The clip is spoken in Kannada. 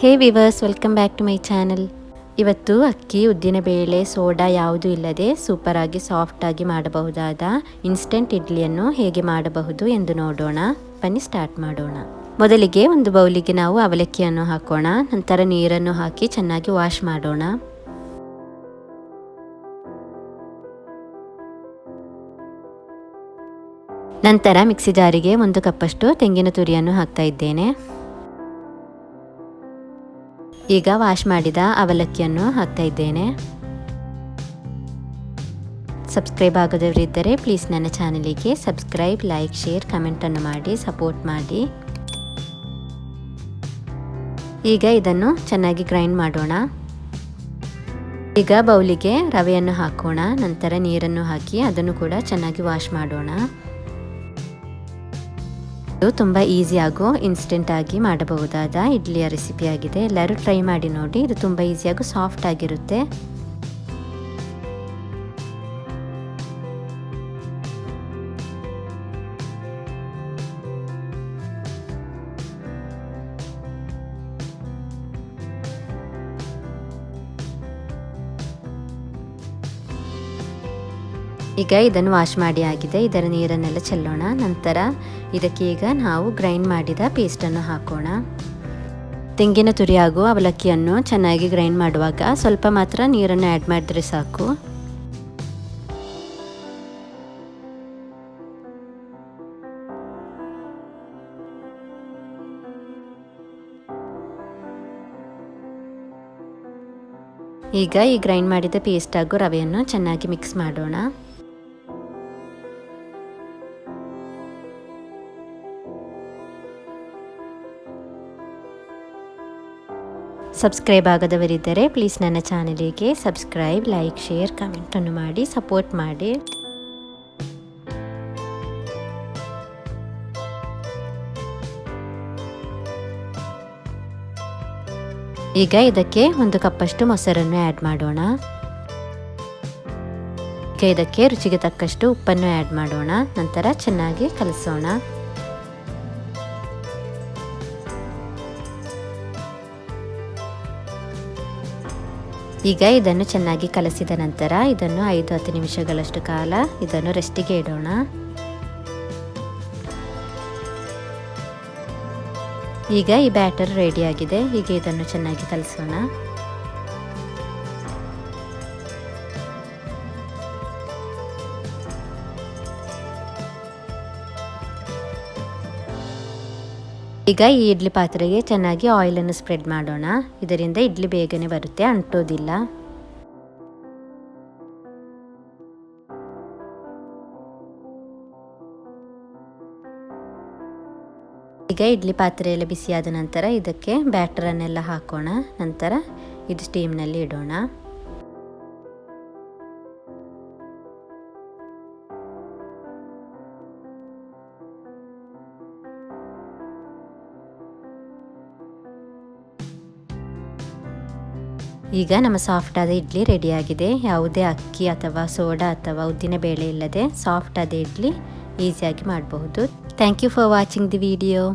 Hey viewers, welcome back to my channel. ಇವತ್ತು ಅಕ್ಕಿ, ಉದ್ದಿನ ಬೇಳೆ, ಸೋಡಾ ಯಾವುದೂ ಇಲ್ಲದೆ ಸೂಪರಾಗಿ ಸಾಫ್ಟಾಗಿ ಮಾಡಬಹುದಾದ ಇನ್ಸ್ಟೆಂಟ್ ಇಡ್ಲಿಯನ್ನು ಹೇಗೆ ಮಾಡಬಹುದು ಎಂದು ನೋಡೋಣ. ಬನ್ನಿ ಸ್ಟಾರ್ಟ್ ಮಾಡೋಣ. ಮೊದಲಿಗೆ ಒಂದು ಬೌಲಿಗೆ ನಾವು ಅವಲಕ್ಕಿಯನ್ನು ಹಾಕೋಣ. ನಂತರ ನೀರನ್ನು ಹಾಕಿ ಚೆನ್ನಾಗಿ ವಾಶ್ ಮಾಡೋಣ. ನಂತರ ಮಿಕ್ಸಿ ಜಾರಿಗೆ ಒಂದು ಕಪ್ಪಷ್ಟು ತೆಂಗಿನ ತುರಿಯನ್ನು ಹಾಕ್ತಾ ಇದ್ದೇನೆ. ಈಗ ವಾಶ್ ಮಾಡಿದ ಅವಲಕ್ಕಿಯನ್ನು ಹಾಕ್ತಾ ಇದ್ದೇನೆ. ಸಬ್ಸ್ಕ್ರೈಬ್ ಆಗದವರಿದ್ದರೆ ಪ್ಲೀಸ್ ನನ್ನ ಚಾನಲಿಗೆ ಸಬ್ಸ್ಕ್ರೈಬ್, ಲೈಕ್, ಶೇರ್ ಕಮೆಂಟನ್ನು ಮಾಡಿ, ಸಪೋರ್ಟ್ ಮಾಡಿ. ಈಗ ಇದನ್ನು ಚೆನ್ನಾಗಿ ಗ್ರೈಂಡ್ ಮಾಡೋಣ. ಈಗ ಬೌಲಿಗೆ ರವೆಯನ್ನು ಹಾಕೋಣ. ನಂತರ ನೀರನ್ನು ಹಾಕಿ ಅದನ್ನು ಕೂಡ ಚೆನ್ನಾಗಿ ವಾಶ್ ಮಾಡೋಣ. ಇದು ತುಂಬ ಈಸಿ ಆಗೋ ಇನ್ಸ್ಟೆಂಟ್ ಆಗಿ ಮಾಡಬಹುದಾದ ಇಡ್ಲಿಯ ರೆಸಿಪಿ ಆಗಿದೆ. ಎಲ್ಲರೂ ಟ್ರೈ ಮಾಡಿ ನೋಡಿ. ಇದು ತುಂಬ ಈಸಿಯಾಗೂ ಸಾಫ್ಟ್ ಆಗಿರುತ್ತೆ. ಈಗ ಇದನ್ನು ವಾಶ್ ಮಾಡಿ ಆಗಿದೆ. ಇದರ ನೀರನ್ನೆಲ್ಲ ಚೆಲ್ಲೋಣ. ನಂತರ ಇದಕ್ಕೆ ಈಗ ನಾವು ಗ್ರೈಂಡ್ ಮಾಡಿದ ಪೇಸ್ಟನ್ನು ಹಾಕೋಣ. ತೆಂಗಿನ ತುರಿ ಹಾಗೂ ಅವಲಕ್ಕಿಯನ್ನು ಚೆನ್ನಾಗಿ ಗ್ರೈಂಡ್ ಮಾಡುವಾಗ ಸ್ವಲ್ಪ ಮಾತ್ರ ನೀರನ್ನು ಆ್ಯಡ್ ಮಾಡಿದ್ರೆ ಸಾಕು. ಈಗ ಈ ಗ್ರೈಂಡ್ ಮಾಡಿದ ಪೇಸ್ಟ್ ಹಾಗೂ ರವೆಯನ್ನು ಚೆನ್ನಾಗಿ ಮಿಕ್ಸ್ ಮಾಡೋಣ. ಸಬ್ಸ್ಕ್ರೈಬ್ ಆಗದವರಿದ್ದರೆ ಪ್ಲೀಸ್ ನನ್ನ ಚಾನಲಿಗೆ ಸಬ್ಸ್ಕ್ರೈಬ್, ಲೈಕ್, ಶೇರ್ ಕಮೆಂಟನ್ನು ಮಾಡಿ, ಸಪೋರ್ಟ್ ಮಾಡಿ. ಈಗ ಇದಕ್ಕೆ ಒಂದು ಕಪ್ಪಷ್ಟು ಮೊಸರನ್ನು ಆ್ಯಡ್ ಮಾಡೋಣ. ಈಗ ಇದಕ್ಕೆ ರುಚಿಗೆ ತಕ್ಕಷ್ಟು ಉಪ್ಪನ್ನು ಆ್ಯಡ್ ಮಾಡೋಣ. ನಂತರ ಚೆನ್ನಾಗಿ ಕಲಸೋಣ. ಈಗ ಇದನ್ನು ಚೆನ್ನಾಗಿ ಕಲಸಿದ ನಂತರ ಇದನ್ನು ಐದು ಹತ್ತು ನಿಮಿಷಗಳಷ್ಟು ಕಾಲ ಇದನ್ನು ರೆಸ್ಟಿಗೆ ಇಡೋಣ. ಈಗ ಈ ಬ್ಯಾಟರ್ ರೆಡಿಯಾಗಿದೆ ಈಗ ಇದನ್ನು ಚೆನ್ನಾಗಿ ಕಲಿಸೋಣ. ಈಗ ಈ ಇಡ್ಲಿ ಪಾತ್ರೆಗೆ ಚೆನ್ನಾಗಿ ಆಯಿಲನ್ನು ಸ್ಪ್ರೆಡ್ ಮಾಡೋಣ. ಇದರಿಂದ ಇಡ್ಲಿ ಬೇಗನೆ ಬರುತ್ತೆ, ಅಂಟೋದಿಲ್ಲ. ಈಗ ಇಡ್ಲಿ ಪಾತ್ರೆ ಎಲ್ಲ ಬಿಸಿಯಾದ ನಂತರ ಇದಕ್ಕೆ ಬ್ಯಾಟರನ್ನೆಲ್ಲ ಹಾಕೋಣ. ನಂತರ ಇದು ಸ್ಟೀಮ್ನಲ್ಲಿ ಇಡೋಣ. ಈಗ ನಮ್ಮ ಸಾಫ್ಟ್ ಆದ ಇಡ್ಲಿ ರೆಡಿಯಾಗಿದೆ. ಯಾವುದೇ ಅಕ್ಕಿ ಅಥವಾ ಸೋಡಾ ಅಥವಾ ಉದ್ದಿನ ಬೇಳೆ ಇಲ್ಲದೆ ಸಾಫ್ಟ್ ಆದ ಇಡ್ಲಿ ಈಸಿಯಾಗಿ ಮಾಡಬಹುದು. Thank you for watching the video